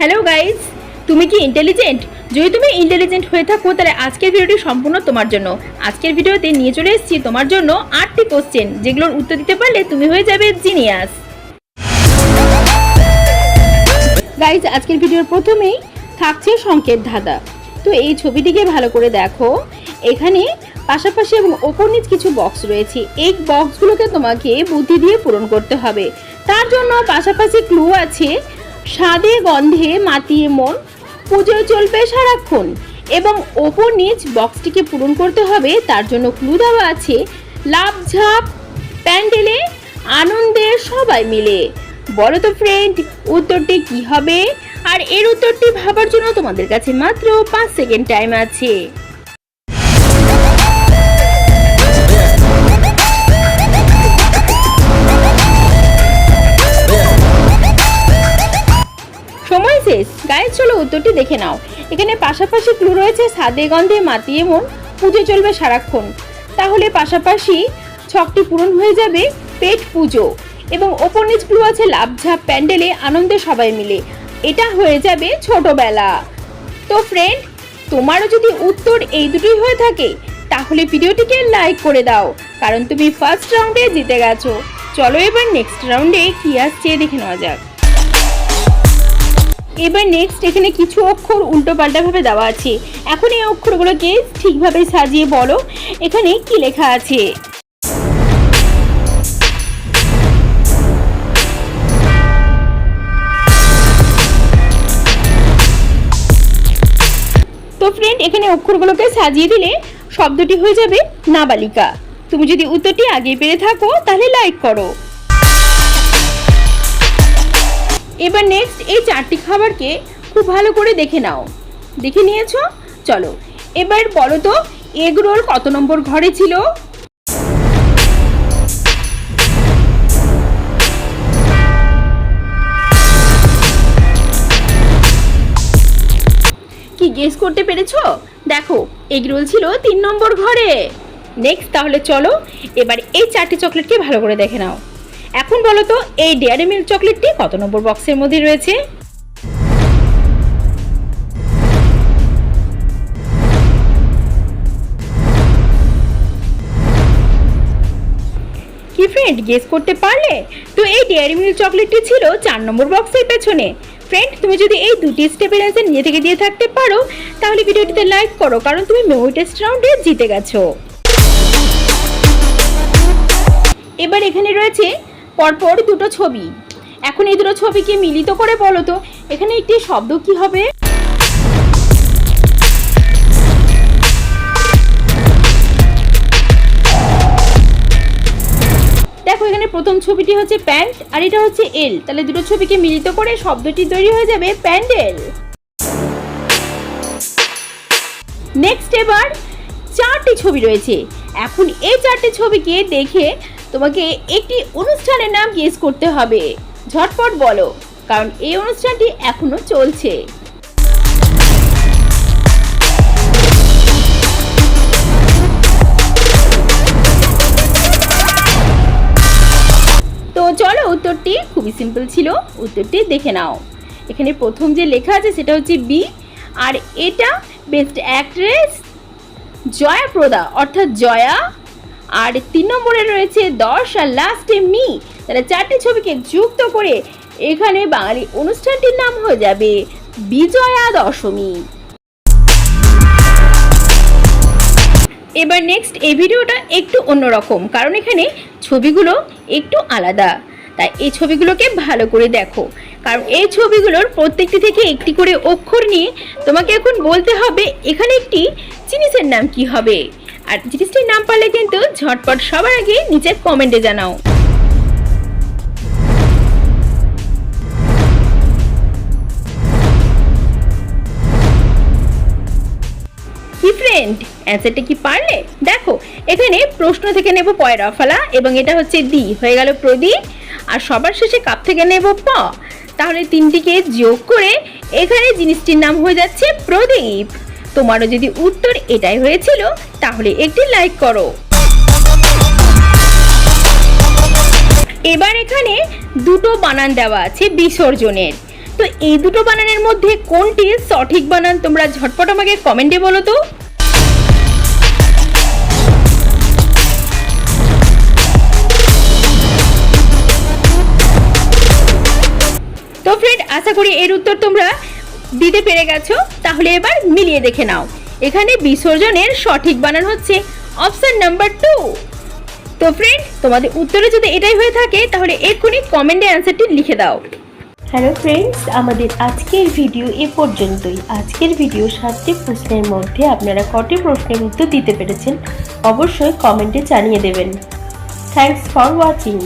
Hello guys তুমি কি intelligent যদি তুমি ইন্টেলিজেন্ট হয়ে থাকো, তাহলে আজকের ভিডিওটি সম্পূর্ণ তোমার জন্য। আজকের ভিডিওতে নিয়ে চলে এসেছি তোমার জন্য আটটি কোশ্চেন যেগুলোর উত্তর দিতে পারলে তুমি হয়ে যাবে জিনিয়াস গাইজ আজকের ভিডিওর প্রথমেই থাকছে সংকেত ধাঁধা। তো এই ছবিটিকে ভালো করে দেখো। এখানে পাশাপাশি এবং ওপর নিচ কিছু বক্স রয়েছে। এই বক্সগুলোকে তোমাকে বুদ্ধি দিয়ে পূরণ করতে হবে। তার জন্য পাশাপাশি ক্লু আছে। স্বাদে গন্ধে মাতিয়ে মন, পুজোয় চলবে সারাক্ষণ এবং ওপর নিচ বক্সটিকে পূরণ করতে হবে, তার জন্য ক্লু দেওয়া আছে লাভ ঝাপ প্যান্ডেলে আনন্দে সবাই মিলে। বলো তো ফ্রেন্ড উত্তরটি কি হবে? আর এর উত্তরটি ভাবার জন্য তোমাদের কাছে মাত্র পাঁচ সেকেন্ড টাইম আছে। গায়ে চলো উত্তরটি দেখে নাও। এখানে পাশাপাশি ক্লু রয়েছে সাদে গন্ধে মাতিয়ে মন, পুজো চলবে সারাক্ষণ। তাহলে পাশাপাশি ছকটি পূরণ হয়ে যাবে পেট পুজো। এবং ওপর নিচ ক্লু আছে লাভঝাপ প্যান্ডেলে আনন্দে সবাই মিলে। এটা হয়ে যাবে ছোটবেলা। তো ফ্রেন্ড তোমারও যদি উত্তর এই দুটোই হয়ে থাকে, তাহলে ভিডিওটিকে লাইক করে দাও। কারণ তুমি ফার্স্ট রাউন্ডে জিতে গেছো। চলো এবার নেক্সট রাউন্ডে কি আসছে দেখে নেওয়া যাক। এবার নেক্সট এখানে কিছু অক্ষর উল্টো ভাবে দেওয়া আছে। এখন এই অক্ষরগুলোকে ঠিকভাবে সাজিয়ে বলো, এখানে কি লেখা আছে? তো ফ্রেন্ড এখানে অক্ষরগুলোকে সাজিয়ে দিলে শব্দটি হয়ে যাবে নাবালিকা। তুমি যদি উত্তরটি আগে পেরে থাকো, তাহলে লাইক করো। এবার নেক্সট এই চারটি খাবারকে খুব ভালো করে দেখে নাও। দেখে নিয়েছো? চলো, এবার বলো তো এগ রোল কত নম্বর ঘরে ছিল? কি গেস করতে পেরেছ? দেখো এগ রোল ছিল তিন নম্বর ঘরে। নেক্সট তাহলে চলো, এবার এই চারটি চকলেটকে ভালো করে দেখে নাও। এখন বলো তো এই ডেয়ারি মিল্ক চকলেটটি কত নম্বর বক্সের মধ্যে রয়েছে? কি ফ্রেন্ড গেস করতে পারলে? তো এই ডেয়ারি মিল্ক চকলেটটি ছিল চার নম্বর বক্সের পেছনে। ফ্রেন্ড তুমি যদি এই দুটি স্টেপের অ্যান্সার নিজে থেকে দিয়ে থাকতে পারো, তাহলে ভিডিওটিতে লাইক করো, কারণ তুমি মেমোরি টেস্ট রাউন্ডে জিতে গেছো। এবার এখানে রয়েছে পরপর দুটো ছবি। এখন এই দুটো ছবিকে মিলিত করে বলো তো, এখানে একটি শব্দ কি হবে? দেখো, এখানে প্রথম ছবিটি হচ্ছে প্যান্ট আর এটা হচ্ছে এল। তাহলে দুটো ছবিকে মিলিত করে শব্দটি তৈরি হয়ে যাবে প্যান্ডেল। নেক্সট এবার চারটি ছবি রয়েছে। এখন এই চারটি ছবিকে দেখে তোমাকে একটি অনুষ্ঠানের নাম গেস করতে হবে। ঝটপট বলো, কারণ এই অনুষ্ঠানটি এখনও চলছে। তো চলো উত্তরটি, খুবই সিম্পল ছিল, উত্তরটি দেখে নাও। এখানে প্রথম যে লেখা আছে সেটা হচ্ছে বি আর এটা বেস্ট অ্যাক্ট্রেস জয়া প্রদা, অর্থাৎ জয়া আর তিন নম্বরে রয়েছে দশ আর লাস্টে মি। তাহলে চারটি ছবিকে যুক্ত করে এখানে বাঙালি অনুষ্ঠানটির নাম হয়ে যাবে বিজয়া দশমী। এবার নেক্সট এই ভিডিওটা একটু অন্যরকম, কারণ এখানে ছবিগুলো একটু আলাদা। তাই এই ছবিগুলোকে ভালো করে দেখো। কারণ এই ছবিগুলোর প্রত্যেকটি থেকে একটি করে অক্ষর নিয়ে তোমাকে এখন বলতে হবে, এখানে একটি জিনিসের নাম কি হবে? আর জিনিসটির নাম পারলে কিন্তু ঝটপট সবার আগে নিচের কমেন্টে জানাও। কি ফ্রেন্ড অ্যান্সারটা কি পারলে? দেখো, এখানে প্রশ্ন থেকে নেব পয়রা ফলা এবং এটা হচ্ছে দি। হয়ে গেল প্রদীপ। আর সবার শেষে কাপ থেকে নেব প। তাহলে তিনটিকে যোগ করে এখানে জিনিসটির নাম হয়ে যাচ্ছে প্রদীপ। তোমারও যদি উত্তর এটাই হয়েছিল, তাহলে একটি লাইক করো। এবার এখানে দুটো বানান দেওয়া আছে বিসর্জনের। তো এই দুটো বানানের মধ্যে কোনটি সঠিক বানান তোমরা ঝটপট আমাকে কমেন্টে বলো তো। তো ফ্রেন্ড আশা করি এর উত্তর তোমরা দিতে পেরে গেছো, তাহলে এবার মিলিয়ে দেখে নাও। এখানে বিসর্জনের সঠিক বানান হচ্ছে অপশান নাম্বার টু। তো ফ্রেন্ড তোমাদের উত্তরে যদি এটাই হয়ে থাকে, তাহলে এক্ষুনি কমেন্টে অ্যান্সারটি লিখে দাও। হ্যালো ফ্রেন্ডস আমাদের আজকের ভিডিও এ পর্যন্তই। আজকের ভিডিও সাতটি প্রশ্নের মধ্যে আপনারা কটি প্রশ্নের উত্তর দিতে পেরেছেন, অবশ্যই কমেন্টে জানিয়ে দেবেন। Thanks for watching